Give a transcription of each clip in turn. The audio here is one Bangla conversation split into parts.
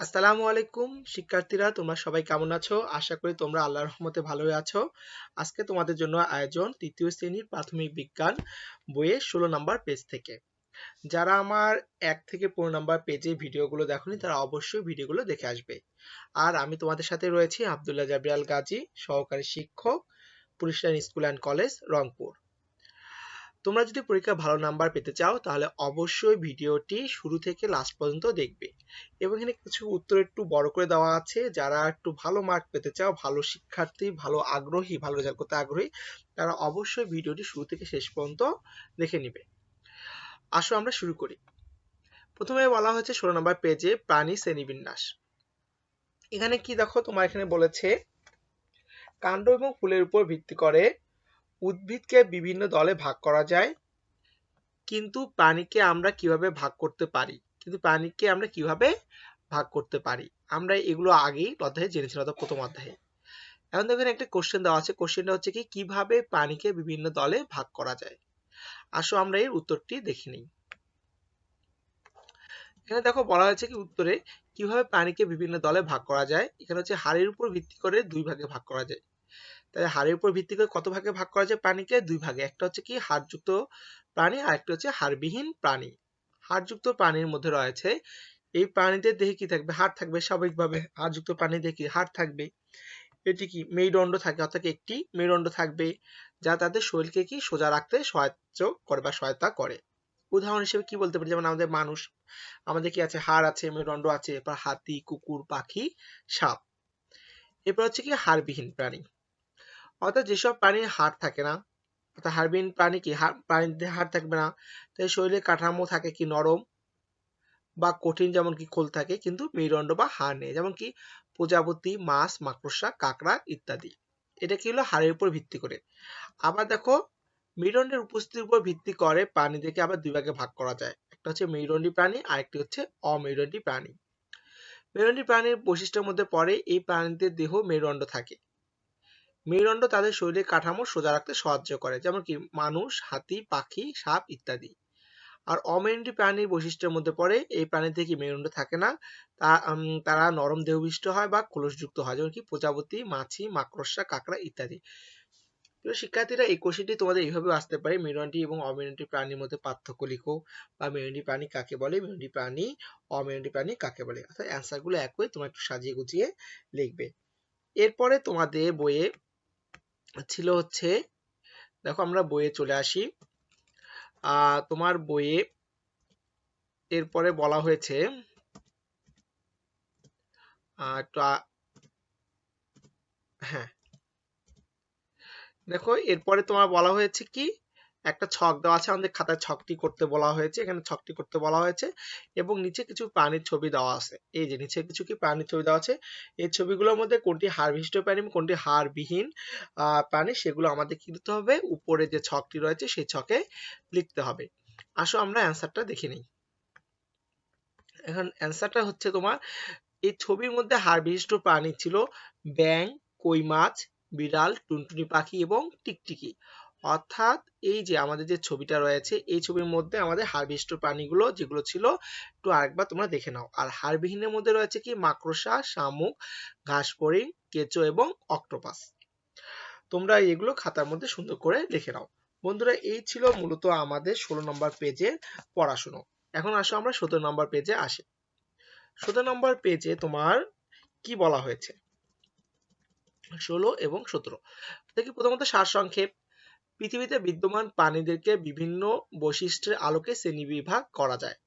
আসসালামু আলাইকুম, শিক্ষার্থীরা, তোমরা সবাই কেমন আছো? আশা করি তোমরা আল্লাহর রহমতে ভালোই আছো। আজকে তোমাদের জন্য আয়োজন তৃতীয় শ্রেণির প্রাথমিক বিজ্ঞান বইয়ের ষোলো নম্বর পেজ থেকে। যারা আমার এক থেকে পনেরো নম্বর পেজে ভিডিওগুলো দেখোনি, তারা অবশ্যই ভিডিওগুলো দেখে আসবে। আর আমি তোমাদের সাথে রয়েছি আবদুল্লাহ জাবরিয়াল গাজী সহকারী শিক্ষক, police line school and college, Rangpur. তোমরা যদি পরীক্ষা ভালো নাম্বার পেতে চাও, তাহলে অবশ্যই ভিডিওটি শুরু থেকে লাস্ট পর্যন্ত দেখবে। এবং এখানে কিছু উত্তর একটু বড় করে দেওয়া আছে। যারা একটু ভালো মার্ক পেতে চাও, ভালো শিক্ষার্থী, ভালো আগ্রহী, ভালো রেজাল্ট করতে আগ্রহী, তারা অবশ্যই ভিডিওটি শুরু থেকে শেষ পর্যন্ত দেখে নিবে। আসো আমরা শুরু করি। প্রথমে বলা হয়েছে ষোলো নম্বর পেজে প্রাণী শ্রেণীবিন্যাস। এখানে কি দেখো? তোমার এখানে বলেছে, কাণ্ড এবং ফুলের উপর ভিত্তি করে উদ্ভিদকে বিভিন্ন দলে ভাগ করা যায়, কিন্তু প্রাণীকে আমরা কীভাবে ভাগ করতে পারি? কিন্তু প্রাণীকে আমরা কীভাবে ভাগ করতে পারি? আমরা এগুলো আগেই অধ্যায়ে জেনেছিলাম প্রথম অধ্যায়ে। এখন দেখেন, একটা কোশ্চেন দেওয়া আছে। কোশ্চেনটা হচ্ছে কি, কীভাবে প্রাণীকে বিভিন্ন দলে ভাগ করা যায়? আসো আমরা এর উত্তরটি দেখে নিই। এখানে দেখো বলা হয়েছে কি উত্তরে, কীভাবে প্রাণীকে বিভিন্ন দলে ভাগ করা যায়? এখানে হচ্ছে হাড়ের উপর ভিত্তি করে দুই ভাগে ভাগ করা যায়। তাহলে হাড়ের উপর ভিত্তি করে কত ভাগে ভাগ করা যায় প্রাণীকে? দুই ভাগে। একটা হচ্ছে কি হাড়যুক্ত প্রাণী, আর একটা হচ্ছে হাড়বিহীন প্রাণী। হাড়যুক্ত প্রাণীর মধ্যে রয়েছে, এই প্রাণীদের দেহে কি থাকবে? হাড় থাকবে স্বাভাবিকভাবে। হাড়যুক্ত প্রাণী দেখি হাড় থাকবে? এটি কি মেরুদণ্ড থাকে, অর্থাৎ একটি মেরুদণ্ড থাকবে, যা তাদের শরীরকে কি সোজা রাখতে সহায়তা করে বা সহায়তা করে। উদাহরণ হিসেবে কি বলতে পারি? যেমন আমাদের মানুষ, আমাদের কি আছে? হাড় আছে, মেরুদণ্ড আছে এরপর হাতি, কুকুর, পাখি, সাপ। এরপর হচ্ছে কি হাড়বিহীন প্রাণী। অর্থাৎ যেসব প্রাণীর হাড় থাকে না, অর্থাৎ হাড়বিহীন প্রাণী কি? প্রাণীদের হাড় থাকবে না। তাই শরীরের কাঠামো থাকে কি? নরম বা কঠিন যেমন কি খোল থাকে, কিন্তু মেরুদণ্ড বা হাড় নেই। যেমন কি প্রজাপতি, মাছ, মাকড়সা, কাঁকড়া ইত্যাদি। এটা কি হলো? হাড়ের উপর ভিত্তি করে। আবার দেখো, মেরুদণ্ডের উপস্থিতির উপর ভিত্তি করে প্রাণীদেরকে আবার দুই ভাগে ভাগ করা যায়। একটা হচ্ছে মেরুদণ্ডী প্রাণী, আরেকটি হচ্ছে অমেরুদণ্ডী প্রাণী। মেরুদণ্ডী প্রাণীর বৈশিষ্ট্যের মধ্যে পড়ে এই প্রাণীদের দেহ মেরুদণ্ড থাকে। মেরুদণ্ড তাদের শরীরের কাঠামো সোজা রাখতে সাহায্য করে, যেমন কি মানুষ, হাতি, পাখি, সাপ ইত্যাদি। আর অমেরুদণ্ডী প্রাণীর বৈশিষ্ট্যের মধ্যে পড়ে এই প্রাণী থেকে মেরুদণ্ড থাকে না? তারা নরম দেহবিষ্ট হয় বা খোলসযুক্ত হয়, যেমন কি প্রজাপতি, মাছি, মাকড়সা, কাঁকড়া ইত্যাদি। প্রিয় শিক্ষার্থীরা, এই কোশ্চেনটি তোমাদের এইভাবে আসতে পারে, মেরুদণ্ডী এবং অমেরুদণ্ডী প্রাণীর মধ্যে পার্থক্য লিখো, বা মেরুদণ্ডী প্রাণী কাকে বলে, মেরুদণ্ডী প্রাণী, অমেরুদণ্ডী প্রাণী কাকে বলে। অর্থাৎ অ্যান্সারগুলো একই তোমরা একটু সাজিয়ে গুছিয়ে লিখবে। এরপরে তোমাদের বইয়ে ছিল হচ্ছে, দেখো আমরা বইয়ে চলে আসি। তোমার বইয়ে এরপরে বলা হয়েছে হ্যাঁ। দেখো, এরপরে তোমার বলা হয়েছে কি একটা ছক দেওয়া আছে, আমাদের খাতায় ছকটি করতে বলা হয়েছে, এখানে ছকটি করতে বলা হয়েছে, এবং নিচে কিছু প্রাণীর ছবি দেওয়া আছে। এই যে, নিচে কিছু কি প্রাণীর ছবি দেওয়া আছে? এই ছবিগুলোর মধ্যে কোনটি হাড়বিষ্ট প্রাণী এবং কোনটি হাড়বিহীন প্রাণী, সেগুলো আমাদের কি দিতে হবে? উপরে যে ছকটি রয়েছে, সেই ছকে লিখতে হবে। আসো, আমরা অ্যান্সারটা দেখে নিই। এখন অ্যান্সারটা হচ্ছে তোমার, এই ছবির মধ্যে হাড়বিষ্ট প্রাণী ছিল ব্যাং কই মাছ, বিড়াল, টুনটুনি পাখি এবং টিকটিকি। অর্থাৎ এই যে আমাদের যে ছবিটা রয়েছে, এই ছবির মধ্যে আমাদের হাড়বিষ্ট প্রাণীগুলো যেগুলো ছিল, একটু আরেকবার তোমরা দেখে নাও। আর হাড়বিহীনের মধ্যে রয়েছে কি? মাকড়সা, শামুক, ঘাসফড়িং, কেঁচো এবং অক্টোপাস। তোমরা এগুলো খাতার মধ্যে সুন্দর করে লিখে নাও। বন্ধুরা, এই ছিল মূলত আমাদের ষোলো নম্বর পেজে পড়াশুনো। এখন আসো আমরা সতেরো নম্বর পেজে আসি। সতেরো নম্বর পেজে তোমার কি বলা হয়েছে? ষোলো এবং সতেরো। দেখি প্রথমত সারসংক্ষেপ। পৃথিবীতে বিদ্যমান প্রাণীদেরকে বিভিন্ন বৈশিষ্ট্যের আলোকে শ্রেণীবিভাগ করা যায়।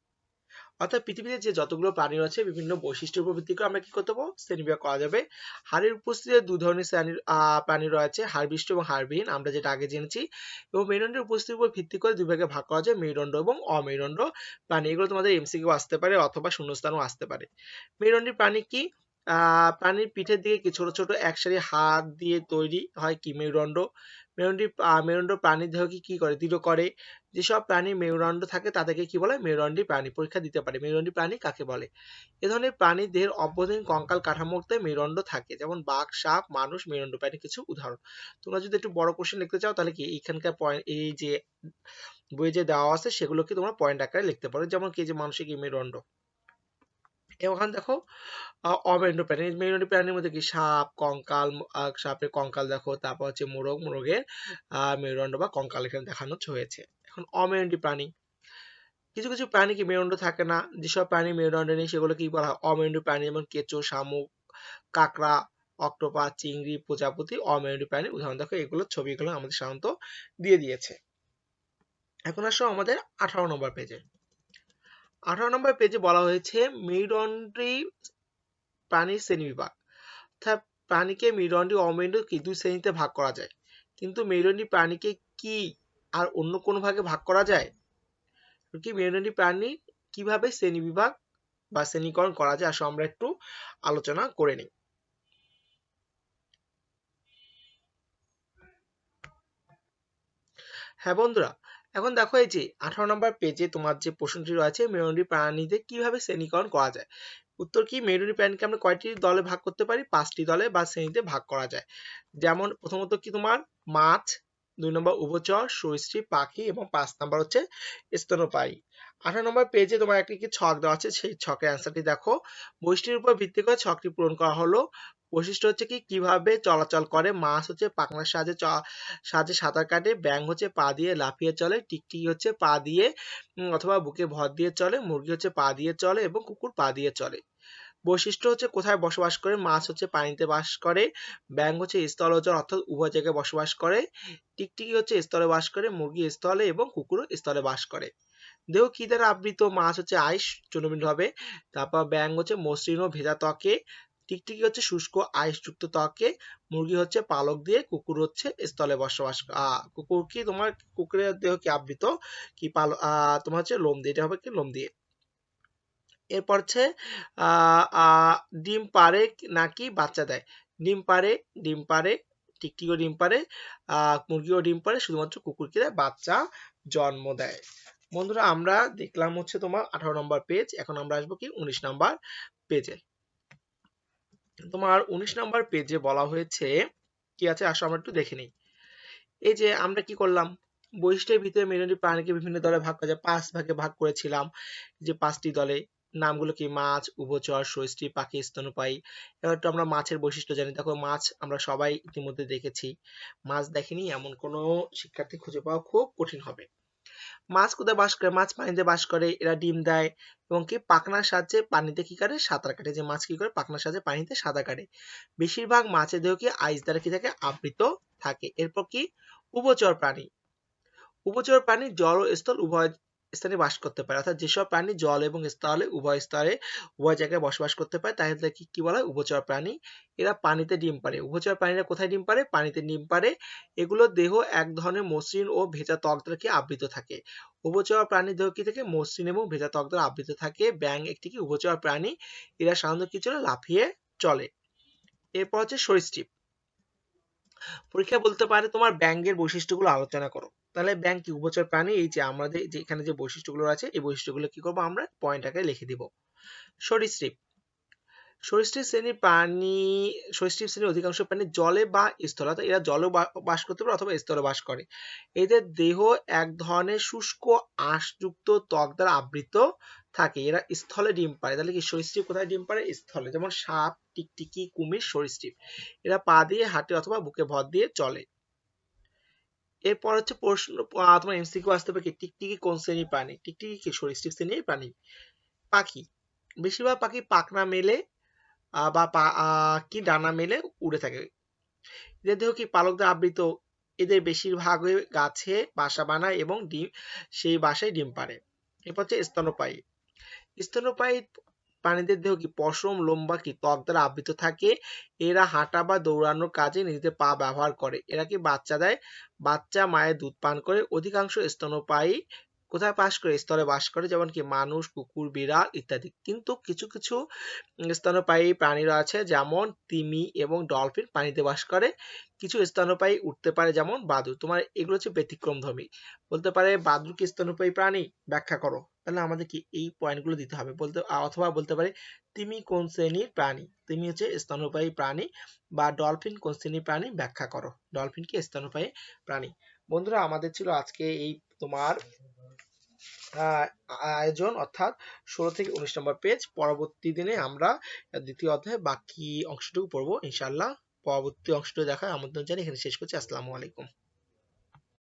অর্থাৎ পৃথিবীতে যে যতগুলো প্রাণী রয়েছে, বিভিন্ন বৈশিষ্ট্যের উপর ভিত্তি করে আমরা কি করতে পারব? শ্রেণীবিভাগ করা যাবে। হাড়ের উপস্থিতিতে দু ধরনের শ্রেণির প্রাণী রয়েছে হাড়বিষ্ট এবং হাড়বিহীন আমরা যেটা আগে জেনেছি। এবং মেরুদণ্ডের উপস্থিতির উপর ভিত্তি করে দুই ভাগে ভাগ করা যায়, মেরুদণ্ড এবং অমেরুদণ্ড প্রাণী। এগুলো তোমাদের এমসিকিউ আসতে পারে অথবা শূন্যস্থানও আসতে পারে। মেরুদণ্ডী প্রাণী কি? প্রাণীর পিঠের দিকে কি ছোট ছোট একসারি হাত দিয়ে তৈরি হয় কি মেরুদণ্ড? মেরুদণ্ডী মেরুদণ্ড প্রাণীর দেহকে কি করে? দৃঢ় করে। যেসব প্রাণীর মেরুদণ্ড থাকে, তাদেরকে কি বলে? মেরুদণ্ডী প্রাণী পরীক্ষা দিতে পারে। মেরুদণ্ডী প্রাণী কাকে বলে? এ ধরনের প্রাণীর দেহের অভ্যন্তরীণ কঙ্কাল কাঠামোতে মেরুদণ্ড থাকে। যেমন বাঘ, সাপ, মানুষ, মেরুদণ্ড প্রাণী কিছু উদাহরণ। তোমরা যদি একটু বড় কোশ্চেন লিখতে চাও, তাহলে কি এইখানকার পয়েন্ট এই যে বইয়ে যে দেওয়া আছে, সেগুলোকে তোমরা পয়েন্ট আকারে লিখতে পারো। যেমন কি যে মানুষের কি মেরুদণ্ড। এখানে দেখো অমেরুদণ্ড প্রাণী মেরুদণ্ডী প্রাণীর মধ্যে কি? সাপ, কঙ্কাল সাপের কঙ্কাল দেখো, তারপর হচ্ছে মোরগ, মোরগের মেরুদণ্ড বা কঙ্কাল এখানে দেখানো হয়েছে। এখন অমেরুদণ্ডী প্রাণী। কিছু কিছু প্রাণী কি মেরুদণ্ড থাকে না? যেসব প্রাণী মেরুদণ্ড নেই, সেগুলো কি বলা হয়? অমেরুদণ্ডী প্রাণী যেমন কেঁচো, শামুক, কাঁকড়া, অক্টোপাস, চিংড়ি, প্রজাপতি অমেরুদণ্ডী প্রাণী। উদাহরণ দেখো, এগুলো ছবিগুলো আমাদের সাধারণত দিয়ে দিয়েছে। এখন আসো আমাদের আঠারো নম্বর পেজে আঠারো নম্বর পেজে বলা হয়েছে মেরুদণ্ডী প্রাণীর শ্রেণি বিভাগ অর্থাৎ প্রাণীকে মেরুদণ্ডী অমেরুদণ্ডী কি দুই শ্রেণীতে ভাগ করা যায়। কিন্তু মেরুদণ্ডী প্রাণীকে কি আর অন্য কোনো ভাগে ভাগ করা যায়? কি মেরুদণ্ডী প্রাণী কীভাবে শ্রেণি বিভাগ বা শ্রেণীকরণ করা যায় আসলে আমরা একটু আলোচনা করে নিই। হ্যাঁ বন্ধুরা এখন দেখো এই যে আঠারো নম্বর পেজে তোমার যে প্রশ্নটি রয়েছে, মেরুদণ্ডী প্রাণীদের কীভাবে শ্রেণীকরণ করা যায়? উত্তর কি? মেরুদণ্ডী প্রাণীকে আমরা কয়টি দলে ভাগ করতে পারি? পাঁচটি দলে বা শ্রেণীতে ভাগ করা যায়। যেমন প্রথমত কি তোমার? মাছ, দুই নম্বর উভচর, সরীসৃপ, পাখি এবং পাঁচ নম্বর হচ্ছে স্তন্যপায়ী। আঠারো নম্বর পেজে তোমার একটি কি ছক দেওয়া আছে? সেই ছকের অ্যান্সারটি দেখো। বৈশিষ্ট্যের উপর ভিত্তি করে ছকটি পূরণ করা হলো। বৈশিষ্ট্য হচ্ছে কি, কীভাবে চলাচল করে, মাছ হচ্ছে পাখনার সাহায্যে সাহায্যে সাঁতার কাটে ব্যাং হচ্ছে পা দিয়ে লাফিয়ে চলে, টিকটিকি হচ্ছে পা দিয়ে অথবা বুকে ভর দিয়ে চলে, মুরগি হচ্ছে পা দিয়ে চলে এবং কুকুর পা দিয়ে চলে। বৈশিষ্ট্য হচ্ছে কোথায় বসবাস করে, মাছ হচ্ছে পানিতে বাস করে ব্যাং হচ্ছে স্থলজল অর্থাৎ উভয় জায়গায় বসবাস করে, টিকটিকি হচ্ছে স্থলে বাস করে, মুরগি স্থলে এবং কুকুরও স্থলে বাস করে। দেহ কি দ্বারা আবৃত, মাছ হচ্ছে আইস চূর্ণবিন্দু হবে তারপর ব্যাং হচ্ছে মসৃণ ও ভেজা ত্বকে টিকটিকি হচ্ছে শুষ্ক, আইসযুক্ত ত্বকে, মুরগি হচ্ছে পালক দিয়ে, কুকুর হচ্ছে স্থলে বসবাস কুকুর কি তোমার কুকুরের দেহ কি আবৃত? কি পাল তোমার হচ্ছে লোম দিয়ে, এটা হবে কি লোম দিয়ে। এরপর হচ্ছে ডিম পারে নাকি বাচ্চা দেয়? ডিম পারে ডিম পারে টিকটিকিও ডিম পারে মুরগিও ডিম পারে শুধুমাত্র কুকুর কি দেয়, বাচ্চা জন্ম দেয়। বন্ধুরা, আমরা দেখলাম হচ্ছে তোমার আঠারো নম্বর পেজ এখন আমরা আসব কি উনিশ নম্বর পেজে তোমার উনিশ নম্বর পেজে বলা হয়েছে, কি আছে? আসো আমরা একটু দেখে নিই। এই যে আমরা কি করলাম? বৈশিষ্ট্যের ভিতরে মেরুদণ্ডী প্রাণীকে বিভিন্ন দলে ভাগ করা যায়। পাঁচ ভাগে ভাগ করেছিলাম। যে পাঁচটি দলে, নামগুলো কি? মাছ, উভচর, সরীসৃপ, পাখি, স্তন্যপায়ী। এবার একটু আমরা মাছের বৈশিষ্ট্য জানি। দেখো, মাছ আমরা সবাই ইতিমধ্যে দেখেছি। মাছ দেখেনি এমন কোনো শিক্ষার্থী খুঁজে পাওয়া খুব কঠিন হবে। মাছ কোথায় বাস করে? মাছ পানিতে বাস করে, এরা ডিম দেয় এবং কি পাখনার সাহায্যে পানিতে কি করে? সাঁতার কাটে। যে মাছ কি করে? পাখনার সাহায্যে পানিতে সাঁতার কাটে। বেশিরভাগ মাছের দেহ কি আইস দ্বারা কি থাকে? আবৃত থাকে। এরপর কি? উপচর প্রাণী। উপচর প্রাণী জল ও স্থল উভয় স্থানে বাস করতে পারে। অর্থাৎ যেসব প্রাণী জল এবং স্থলে, উভয় স্তরে উভয় জায়গায় বসবাস করতে পারে তাহলে কি কি বলা হয়? উভচর প্রাণী। এরা পানিতে ডিম পারে উভচর প্রাণীরা কোথায় ডিম পারে পানিতে ডিম পারে এগুলো দেহ এক ধরনের মসৃণ ও ভেজা ত্বক দ্বারা কি আবৃত থাকে? উভচর প্রাণীর দেহ কি থেকে? মসৃণ এবং ভেজা ত্বক দ্বারা আবৃত থাকে। ব্যাং একটি কি? উভচর প্রাণী। এরা সাধারণত কি চলে? লাফিয়ে চলে। এরপর হচ্ছে সরীসৃপ। পরীক্ষা বলতে পারে তোমার ব্যাঙ্গের বৈশিষ্ট্যগুলো আলোচনা করো। তাহলে ব্যাংক কি উভচর প্রাণী? এই যে আমাদের যে এখানে যে বৈশিষ্ট্যগুলো আছে, এই বৈশিষ্ট্যগুলো কি করব আমরা? পয়েন্ট আকারে লিখে দিব। সরীসৃপ। সরীসৃপ শ্রেণির প্রাণী, সরীসৃপ শ্রেণির অধিকাংশ প্রাণী জলে বা স্থলে, অর্থাৎ এরা জলে বাস করতে পারে অথবা স্থলে বাস করে। এদের দেহ এক ধরনের শুষ্ক, আঁশযুক্ত ত্বক দ্বারা আবৃত থাকে। এরা স্থলে ডিম পারে তাহলে কি সরীসৃপ কোথায় ডিম পারে স্থলে। যেমন সাপ, টিকটিকি, কুমির সরীসৃপ। এরা পা দিয়ে হাঁটে অথবা বুকে ভর দিয়ে চলে। এরপর হচ্ছে প্রশ্ন তোমার এমসিকিউ আসতে পারে টিকটিকি কোন শ্রেণির প্রাণী? টিকটিকি কি সরীসৃপ শ্রেণির প্রাণী? পাখি। বেশিরভাগ পাখি পাখনা মেলে বা কি ডানা মেলে, উড়ে থাকে। এদের দেহ কি পালকদের আবৃত? এদের বেশিরভাগ গাছে বাসা বানায় এবং ডিম, সেই বাসায় ডিম পারে এরপর হচ্ছে স্তন্যপায়ী। স্তন্যপায়ী প্রাণীদের দেহ কি পশম, লম্বা কি ত্বক দ্বারা আবৃত থাকে? এরা হাঁটা বা দৌড়ানোর কাজে নিজেদের পা ব্যবহার করে। এরা কি বাচ্চা দেয়? বাচ্চা মায়ের দুধ পান করে। অধিকাংশ স্তন্যপায়ী কোথায় বাস করে? স্তরে বাস করে, যেমন কি মানুষ, কুকুর, বিড়াল ইত্যাদি। কিন্তু কিছু কিছু স্তন্যপায়ী প্রাণীরা আছে, যেমন তিমি এবং ডলফিন পানিতে বাস করে। কিছু স্তন্যপায়ী উঠতে পারে, যেমন বাদুর তোমার এগুলো হচ্ছে ব্যতিক্রমধর্মী। বলতে পারে বাদুর কি স্তন্যপায়ী প্রাণী? ব্যাখ্যা করো। তাহলে আমাদের কি এই পয়েন্টগুলো দিতে হবে। বলতে অথবা বলতে পারে তিমি কোন শ্রেণির প্রাণী? তিমি হচ্ছে স্তন্যপায়ী প্রাণী বা ডলফিন কোন শ্রেণির প্রাণী? ব্যাখ্যা করো। ডলফিন কি স্তন্যপায়ী প্রাণী? বন্ধুরা, আমাদের ছিল আজকে এই তোমার আয়োজন অর্থাৎ ষোলো থেকে উনিশ নম্বর পেজ পরবর্তী দিনে আমরা দ্বিতীয় অধ্যায় বাকি অংশটুকু পড়ব ইনশাল্লাহ পরবর্তী অংশটুকু দেখার আমন্ত্রণ জানিয়ে এখানে শেষ করছি। আসসালামু আলাইকুম।